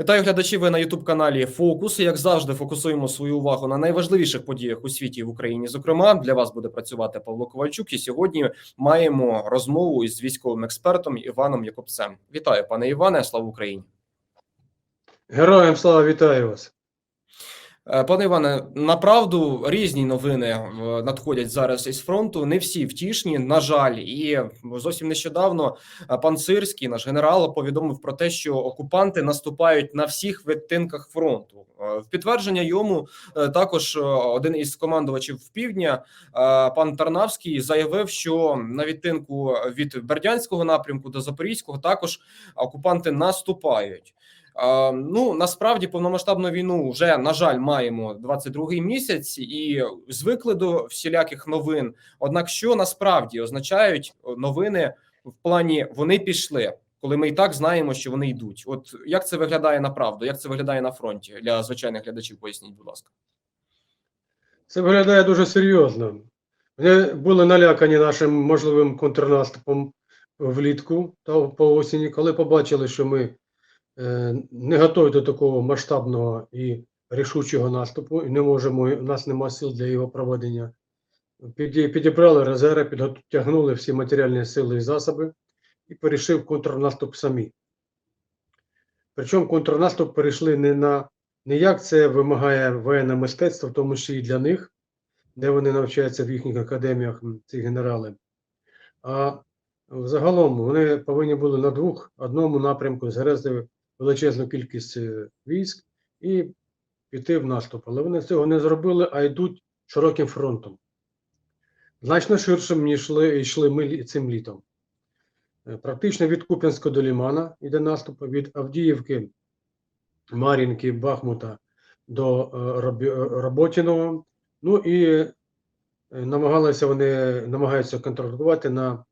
Вітаю глядачі. Ви на Ютуб каналі Фокус. Як завжди, фокусуємо свою увагу на найважливіших подіях у світі і в Україні. Зокрема, для вас буде працювати Павло Ковальчук. І сьогодні маємо розмову із військовим експертом Іваном Якобцем. Вітаю, пане Іване. Слава Україні. Героям слава вітаю вас. Е, Пане Іване, направду різні новини е, надходять зараз із фронту. Не всі втішні, на жаль, і зовсім нещодавно е, пан Сирський, наш генерал, повідомив про те, що окупанти наступають на всіх відтинках фронту. В підтвердження йому також один із командувачів півдня, пан Тарнавський, заявив, що на відтинку від Бердянського напрямку до Запорізького також окупанти наступають. Е, Ну насправді повномасштабну війну вже на жаль маємо 22-й місяць і звикли до всіляких новин. Однак, що насправді означають новини в плані вони пішли, коли ми і так знаємо, що вони йдуть. От як це виглядає на правду? Як це виглядає на фронті для звичайних глядачів? Поясніть, будь ласка. Це виглядає дуже серйозно. Вони були налякані нашим можливим контрнаступом влітку та по осені, коли побачили, що ми е, не готові до такого масштабного і рішучого наступу, і не можемо, у нас немає сил для його проведення. Підібрали резерви, підтягнули всі матеріальні сили і засоби і перейшли контрнаступ самі. Причому контрнаступ перейшли не на не як це вимагає воєнне мистецтво, в тому числі і для них, де вони навчаються в їхніх академіях, ці генерали. А загалом вони повинні були на двох одному напрямку згрезти величезну кількість е, військ і піти в наступ. Але вони цього не зробили, а йдуть широким фронтом. Значно ширшим, ніж йшли, йшли ми цим літом. Е, Практично від Куп'янського до Лімана йде наступ, від Авдіївки Мар'їнки, Бахмута до е, Роботіного. Ну і намагалися вони намагаються контролювати на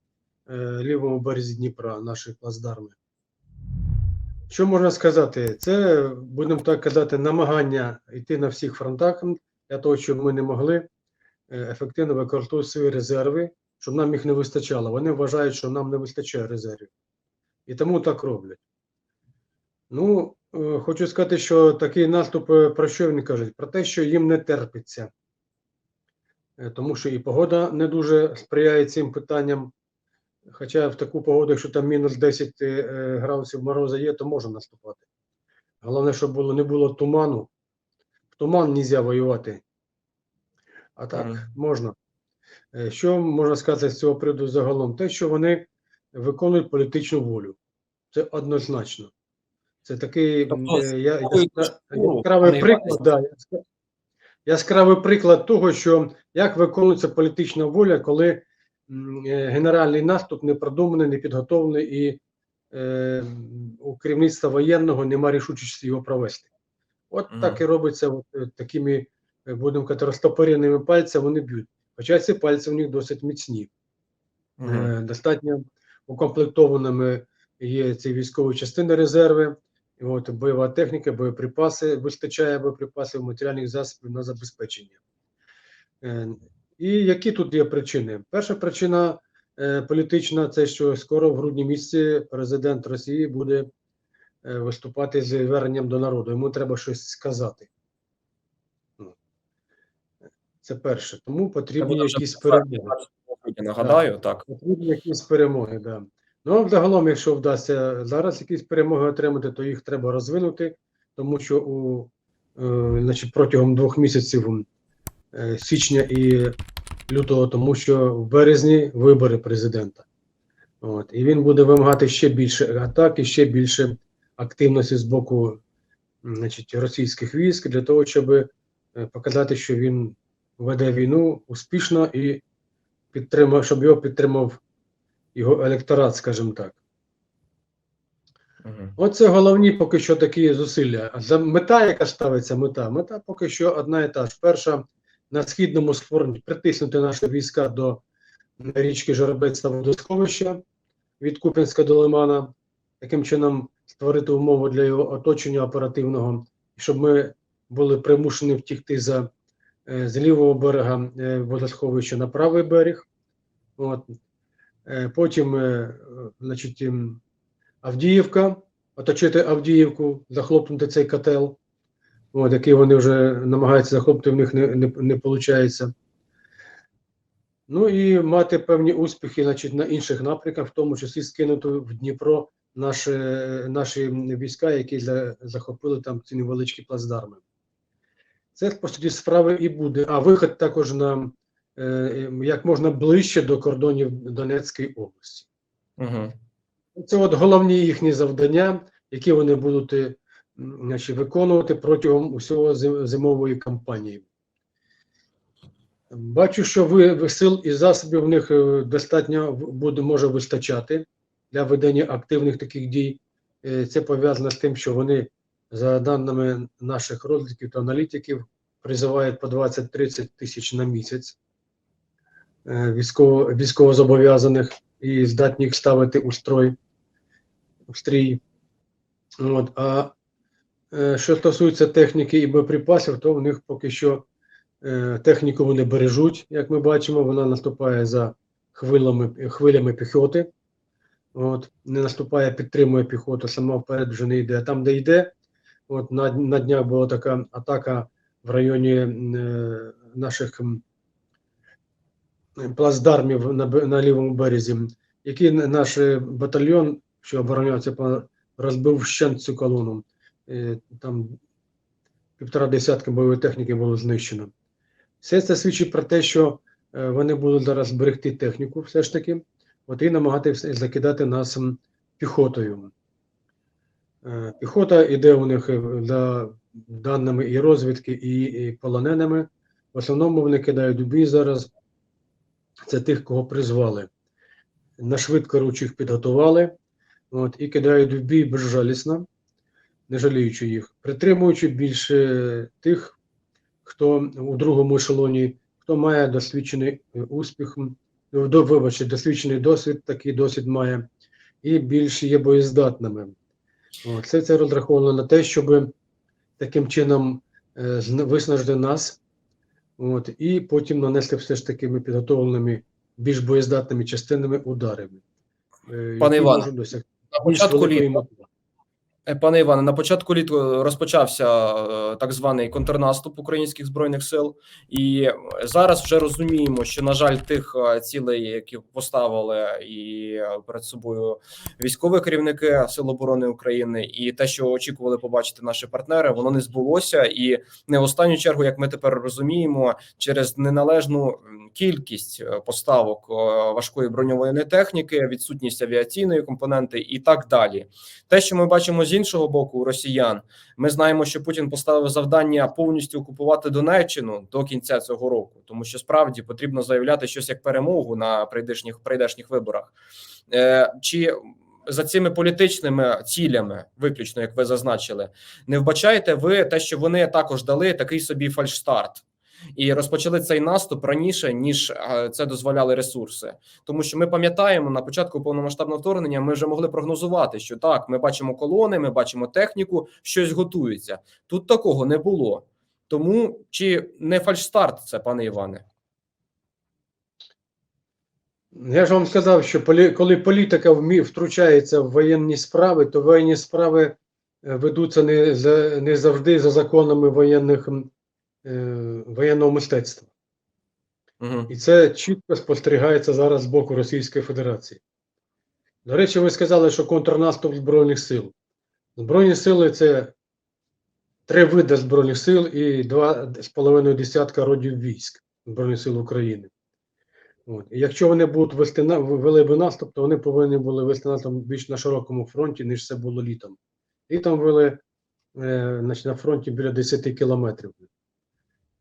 лівому березі Дніпра наші плацдарми. Що можна сказати? Це, будемо так казати, намагання йти на всіх фронтах для того, щоб ми не могли е, ефективно використовувати свої резерви, щоб нам їх не вистачало. Вони вважають, що нам не вистачає резервів. І тому так роблять. Ну, е, хочу сказати, що такий наступ е, про що він кажуть? Про те, що їм не терпиться. Тому що і погода не дуже сприяє цим питанням. Хоча в таку погоду, якщо там мінус 10 е, градусів мороза є, то можна наступати. Головне, щоб було, не було туману. В туман не можна воювати. А так, Мгм. можна. Е, Що можна сказати з цього приводу загалом? Те, що вони виконують політичну волю. Це однозначно. Це такий Тобто, е, я, яскравий приклад, да, яскравий приклад того, що як виконується політична воля, коли е, генеральний наступ не продуманий, не підготовлений і е, у керівництва воєнного немає рішучості його провести. От Мгм. так і робиться от, е, такими, е, будемо казати, розтопиреними пальцями вони б'ють. Хоча ці пальці у них досить міцні. Мгм. Е, Достатньо укомплектованими є ці військові частини резерви, і от бойова техніка, боєприпаси, вистачає боєприпасів, матеріальних засобів на забезпечення. І які тут є причини? Перша причина е, політична це що скоро в грудні місяці президент Росії буде е, виступати з зверненням до народу. Йому треба щось сказати. Ну, Це перше. Тому потрібні якісь перемоги. Нагадаю, так. Потрібні якісь перемоги, да. Ну, загалом, якщо вдасться зараз якісь перемоги отримати, то їх треба розвинути, тому що у, е, значить, протягом двох місяців е, січня і лютого, тому що в березні вибори президента. От, і він буде вимагати ще більше атак і ще більше активності з боку значить, російських військ для того, щоб е, показати, що він веде війну успішно і підтримав, щоб його підтримав його електорат, скажімо так. Мгм. Оце головні поки що такі зусилля. А за мета, яка ставиться мета, мета поки що одна і та ж. Перша на східному сформі притиснути наші війська до річки Жеребець та водосховища від Куп'янська до Лимана, таким чином створити умови для його оточення оперативного, щоб ми були примушені втікти за, е, з лівого берега е, водосховища на правий берег. От. Е, Потім, значить, ем, Авдіївка, оточити Авдіївку, захлопнути цей котел, от, який вони вже намагаються захопити, в них не, не, не виходить. Ну і мати певні успіхи значить, на інших напрямках, в тому числі скинути в Дніпро наші, наші війська, які за, захопили там ці невеличкі плацдарми. Це, по суті, справи і буде. А вихід також на е, як можна ближче до кордонів Донецької області. Угу. Це от головні їхні завдання, які вони будуть е, значить, виконувати протягом усього зимової кампанії. Бачу, що ви, сил і засобів в них е, достатньо буде, може вистачати для ведення активних таких дій. Е, Це пов'язано з тим, що вони, за даними наших розвідків та аналітиків, призивають по 20-30 тисяч на місяць е, військово, військовозобов'язаних і здатні ставити у строй в стрій. От, а що стосується техніки і боєприпасів, то в них поки що е, техніку вони бережуть, як ми бачимо, вона наступає за хвилями, хвилями піхоти. От, не наступає, підтримує піхоту, сама вперед вже не йде. Там, де йде, от на, на днях була така атака в районі е, наших плацдармів на, на лівому березі, який наш е, батальйон, що оборонявся, розбив вщент цю колону. Е, Там півтора десятки бойової техніки було знищено. Все це свідчить про те, що е, вони будуть зараз берегти техніку, все ж таки, от і намагатися закидати нас піхотою. Е, Піхота йде у них за даними і розвідки, і, і полоненими. В основному вони кидають у бій зараз. Це тих, кого призвали. На швидкоручих підготували, от, і кидають в бій безжалісно, не жаліючи їх, притримуючи більше тих, хто у другому ешелоні, хто має досвідчений е, успіх, вибачте, досвідчений досвід, такий досвід має, і більш є боєздатними. От, Все це розраховано на те, щоб таким чином е, виснажити нас, от, і потім нанести все ж такими підготовленими, більш боєздатними частинами ударами. е, Пане Іване, На початку літа Пане Іване, на початку літа розпочався е, так званий контрнаступ українських збройних сил, і е, зараз вже розуміємо, що на жаль, тих е, цілей, які поставили і е, перед собою військові керівники Сил оборони України, і те, що очікували побачити наші партнери, воно не збулося. І не в останню чергу, як ми тепер розуміємо, через неналежну кількість е, поставок е, важкої броньованої техніки, відсутність авіаційної компоненти і так далі. Те, що ми бачимо з іншого боку росіян, ми знаємо, що Путін поставив завдання повністю окупувати Донеччину до кінця цього року, тому що справді потрібно заявляти щось як перемогу на прийдешніх прийдешніх виборах. Е, чи за цими політичними цілями, виключно як ви зазначили, не вбачаєте ви те, що вони також дали такий собі фальшстарт? І розпочали цей наступ раніше ніж е, це дозволяли ресурси, тому що ми пам'ятаємо на початку повномасштабного вторгнення. Ми вже могли прогнозувати, що так, ми бачимо колони, ми бачимо техніку, щось готується. Тут такого не було. Тому чи не фальшстарт це, пане Іване? Я ж вам сказав, що коли політика втручається в воєнні справи, то воєнні справи е, ведуться не, не завжди за законами воєнних, воєнного мистецтва. Угу. І це чітко спостерігається зараз з боку Російської Федерації. До речі, ви сказали, що контрнаступ Збройних сил. Збройні сили це три види Збройних сил і два з половиною десятка родів військ Збройних сил України. От. І якщо вони будуть вести на вели би наступ, то вони повинні були вести наступ більш на широкому фронті, ніж це було літом. Літом вели е, значить, на фронті біля 10 кілометрів.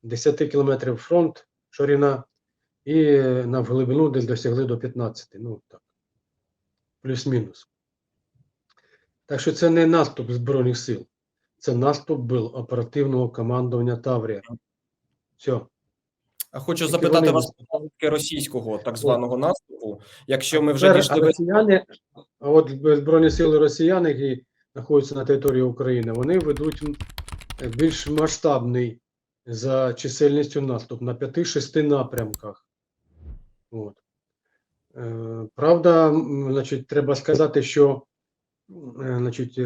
10 кілометрів фронт, ширина, і на глибину десь досягли до 15. Ну так. Плюс-мінус. Так що це не наступ Збройних сил, це наступ був оперативного командування Таврія. Все. А хочу Тільки запитати вони вас про російського так званого наступу. Якщо ми вже дійшли росіяни, а от Збройні сили росіян, які знаходяться на території України, вони ведуть більш масштабний за чисельністю наступ на 5-6 напрямках. От. Е, правда, значить, треба сказати, що е, значить,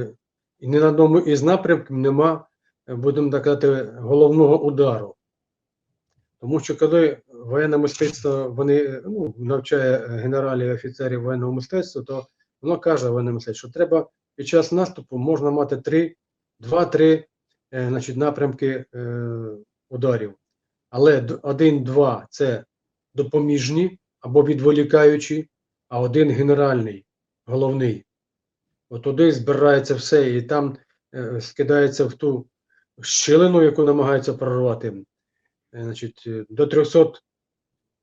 ні на одному із напрямків нема, е, будемо так казати, головного удару. Тому що коли воєнне мистецтво вони ну, навчає генералів і офіцерів воєнного мистецтва, то воно каже воєнне мистецтво, що треба під час наступу можна мати три, два-три е, значить, напрямки е, ударів. Але д- один-два це допоміжні або відволікаючі, а один генеральний, головний. От туди збирається все, і там е, скидається в ту щілину, яку намагаються прорвати. Е, Значить, е, до 300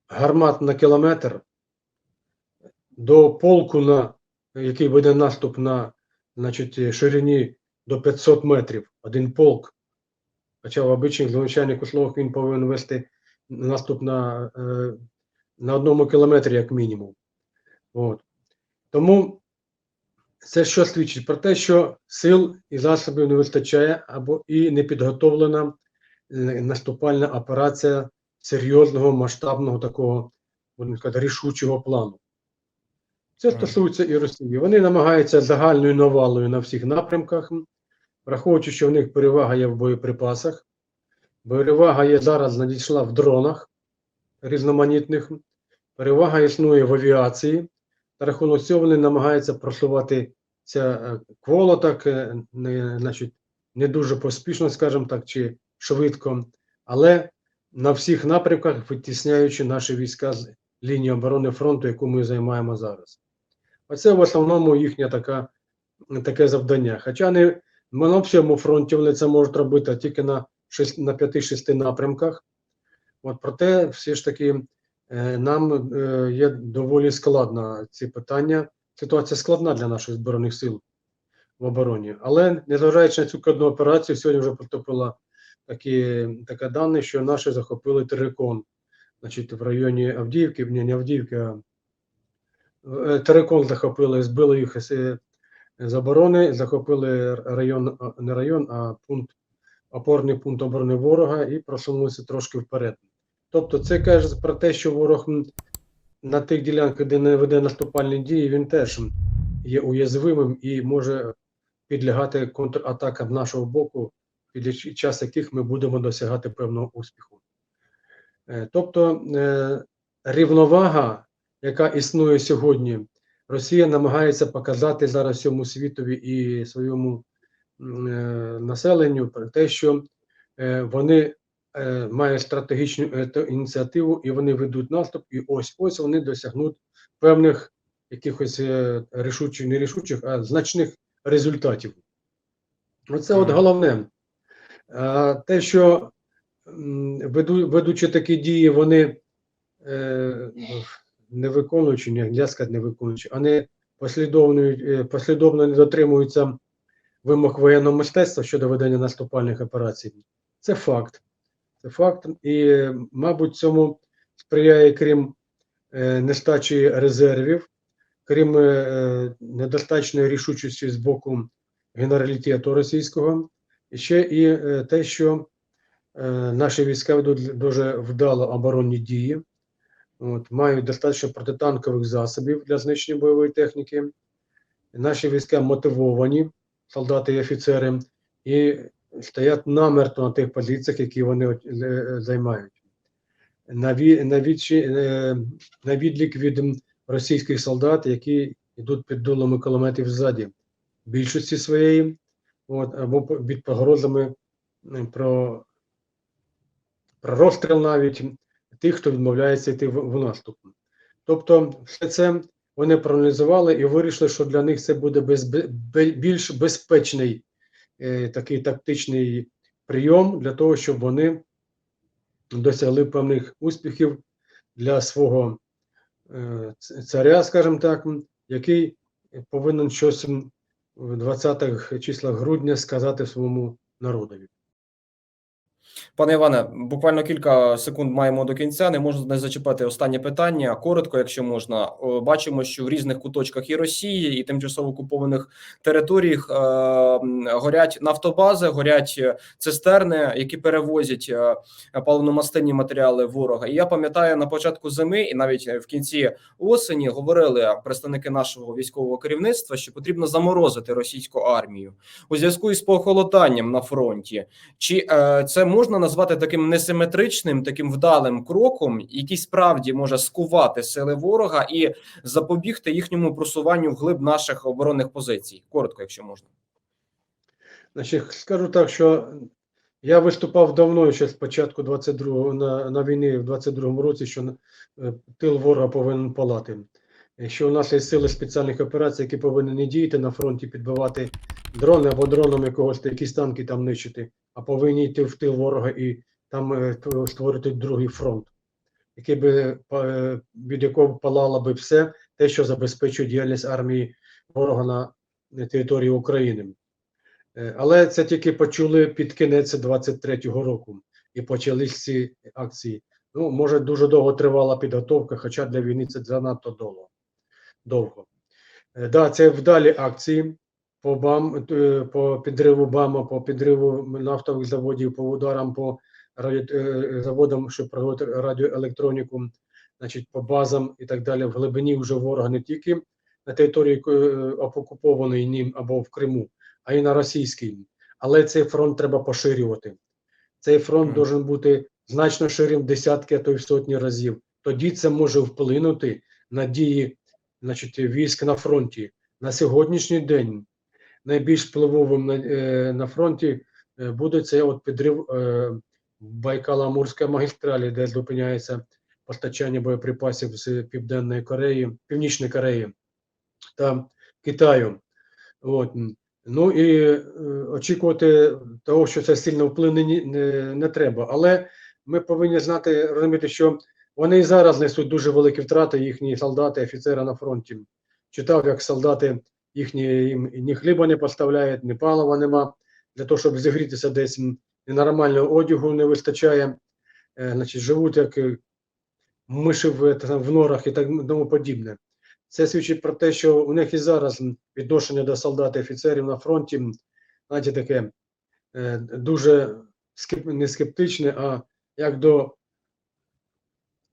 гармат на кілометр, до полку, на, який буде наступ на значить, е, ширині до 500 метрів, один полк. Хоча в обичних звичайних условиях він повинен вести наступ на, е, на одному кілометрі, як мінімум. От. Тому це що свідчить? Про те, що сил і засобів не вистачає, або і не підготовлена е, наступальна операція серйозного, масштабного такого, будемо сказати, рішучого плану. Це стосується і Росії. Вони намагаються загальною навалою на всіх напрямках, враховуючи, що в них перевага є в боєприпасах. Перевага є зараз надійшла в дронах різноманітних. Перевага існує в авіації. На рахунок цього вони намагаються просувати ця е, квола так, е, не, значить, не дуже поспішно, скажімо так, чи швидко, але на всіх напрямках витісняючи наші війська з лінії оборони фронту, яку ми займаємо зараз. Оце в основному їхнє така, таке завдання. Хоча не на всьому фронті вони це можуть робити а тільки на, шесть- на 5-6 напрямках. От, проте, все ж таки, е, нам е, є доволі складно ці питання. Ситуація складна для наших збройних сил в обороні. Але незважаючи на цю складну операцію, сьогодні вже поступила такі, таке дані, що наші захопили Терекон, значить, в районі Авдіївки, ні, не Авдіївки, а е, Терекон захопили, збили їх з, з оборони, захопили район, не район, а пункт, опорний пункт оборони ворога і просунулися трошки вперед. Тобто це каже про те, що ворог на тих ділянках, де не веде наступальні дії, він теж є уязвимим і може підлягати контратакам нашого боку, під час яких ми будемо досягати певного успіху. Е, Тобто е, рівновага, яка існує сьогодні, Росія намагається показати зараз всьому світові і своєму е, населенню про те, що е, вони е, мають стратегічну е, ініціативу і вони ведуть наступ, і ось ось вони досягнуть певних якихось е, рішучих, не рішучих, а значних результатів. Оце от головне. А, те, що веду, ведучи такі дії, вони е, не виконуючи, не я сказати, не виконуючи, не послідовно, е, послідовно не дотримуються вимог воєнного мистецтва щодо ведення наступальних операцій. Це факт. Це факт. І, е, мабуть, цьому сприяє, крім е, нестачі резервів, крім недостатньої рішучості з боку генералітету російського, ще і те, що наші війська ведуть дуже вдало оборонні дії, от, мають достатньо протитанкових засобів для знищення бойової техніки. Наші війська мотивовані, солдати і офіцери, і стоять намертво на тих позиціях, які вони е, займають. Е, на відлік від російських солдат, які йдуть під дулами кулеметів ззаді, більшості своєї, от, або під погрозами про, про розстріл навіть тих, хто відмовляється йти в, наступ. Тобто, все це вони проаналізували і вирішили, що для них це буде без, бе- більш безпечний е, такий тактичний прийом для того, щоб вони досягли певних успіхів для свого е, царя, скажімо так, який повинен щось в 20-х числах грудня сказати своєму народові. Пане Іване, буквально кілька секунд маємо до кінця. Не можу не зачепати останнє питання. Коротко, якщо можна. Бачимо, що в різних куточках і Росії, і тимчасово окупованих територіях е, горять нафтобази, горять е, цистерни, які перевозять е, паливно-мастильні матеріали ворога. І я пам'ятаю на початку зими, і навіть в кінці осені говорили представники нашого військового керівництва, що потрібно заморозити російську армію у зв'язку із похолоданням на фронті. Чи це можна назвати таким несиметричним, таким вдалим кроком, який справді може скувати сили ворога і запобігти їхньому просуванню вглиб наших оборонних позицій? Коротко, якщо можна. Значить, скажу так, що я виступав давно, ще з початку 22-го на, на війні в 22-му році, що е, тил ворога повинен палати. Що у нас є сили спеціальних операцій, які повинні діяти на фронті, підбивати дрони або дроном якогось, якісь танки там нищити, а повинні йти в тил ворога і там е, створити другий фронт, який би, е, від якого палало би все те, що забезпечує діяльність армії ворога на, території України. Е, Але це тільки почули під кінець 23-го року і почались ці акції. Ну, може, дуже довго тривала підготовка, хоча для війни це занадто довго. довго. Да, це вдалі акції по БАМ, е, по підриву БАМа, по підриву нафтових заводів, по ударам по радіо, е, заводам, що проводять радіоелектроніку, значить, по базам і так далі. В глибині вже ворога не тільки на території е, окупованої ним або в Криму, а й на російській. Але цей фронт треба поширювати. Цей фронт Мгм. должен бути значно ширим десятки, а то й в сотні разів. Тоді це може вплинути на дії значить, військ на фронті. На сьогоднішній день найбільш впливовим на, е, на фронті е, буде це от підрив е, Байкало-Амурської магістралі, де зупиняється постачання боєприпасів з Південної Кореї, Північної Кореї та Китаю. От. Ну і очікувати того, що це сильно вплине, не, не треба. Але ми повинні знати, розуміти, що вони і зараз несуть дуже великі втрати, їхні солдати, офіцери на фронті. Читав, як солдати їхні їм ні хліба не поставляють, ні палива нема. Для того, щоб зігрітися десь нормального одягу не вистачає. Е, значить, живуть як миші в, там, в норах і так тому подібне. Це свідчить про те, що у них і зараз відношення до солдат і офіцерів на фронті, знаєте, таке е, дуже скеп, не скептичне, а як до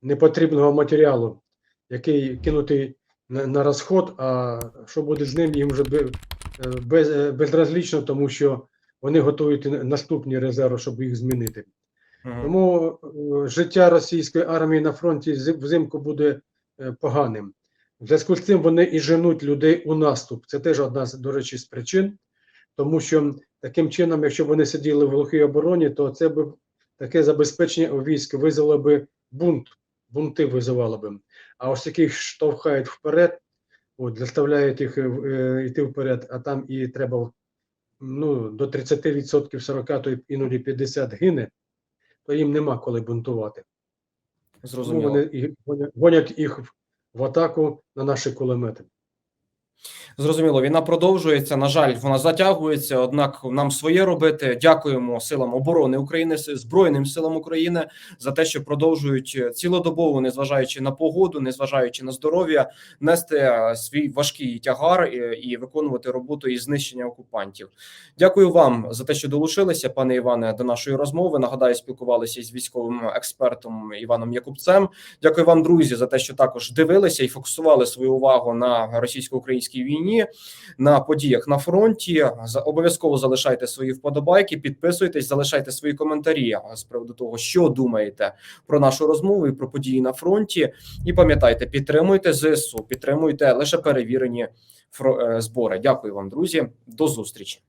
непотрібного матеріалу, який кинутий на, на розход, а що буде з ним, їм вже е, без, е, безразлічно, тому що вони готують наступні резерви, щоб їх змінити. Мгм. Тому е, життя російської армії на фронті взимку буде поганим. В зв'язку з цим вони і женуть людей у наступ. Це теж одна з, до речі, з причин, тому що таким чином, якщо б вони сиділи в глухій обороні, то це б таке забезпечення у військ визвело би бунт, бунти визивало би. А ось яких штовхають вперед, от, заставляють їх е, е, йти вперед, а там і треба ну, до 30%, 40, то іноді 50 гине, то їм нема коли бунтувати. Зрозуміло. вони гонять- їх в атаку на наші кулемети. Зрозуміло, війна продовжується. На жаль, вона затягується. Однак нам своє робити. Дякуємо силам оборони України, збройним силам України за те, що продовжують цілодобово, незважаючи на погоду, незважаючи на здоров'я, нести е, свій важкий тягар і, і виконувати роботу із знищення окупантів. Дякую вам за те, що долучилися, пане Іване, до нашої розмови. Нагадаю, спілкувалися із військовим експертом Іваном Якубцем. Дякую вам, друзі, за те, що також дивилися і фокусували свою увагу на російсько-українській війні, на подіях на фронті. Обов'язково залишайте свої вподобайки, підписуйтесь, залишайте свої коментарі з приводу того, що думаєте про нашу розмову і про події на фронті. І пам'ятайте, підтримуйте ЗСУ, підтримуйте лише перевірені е, збори. Дякую вам, друзі. До зустрічі.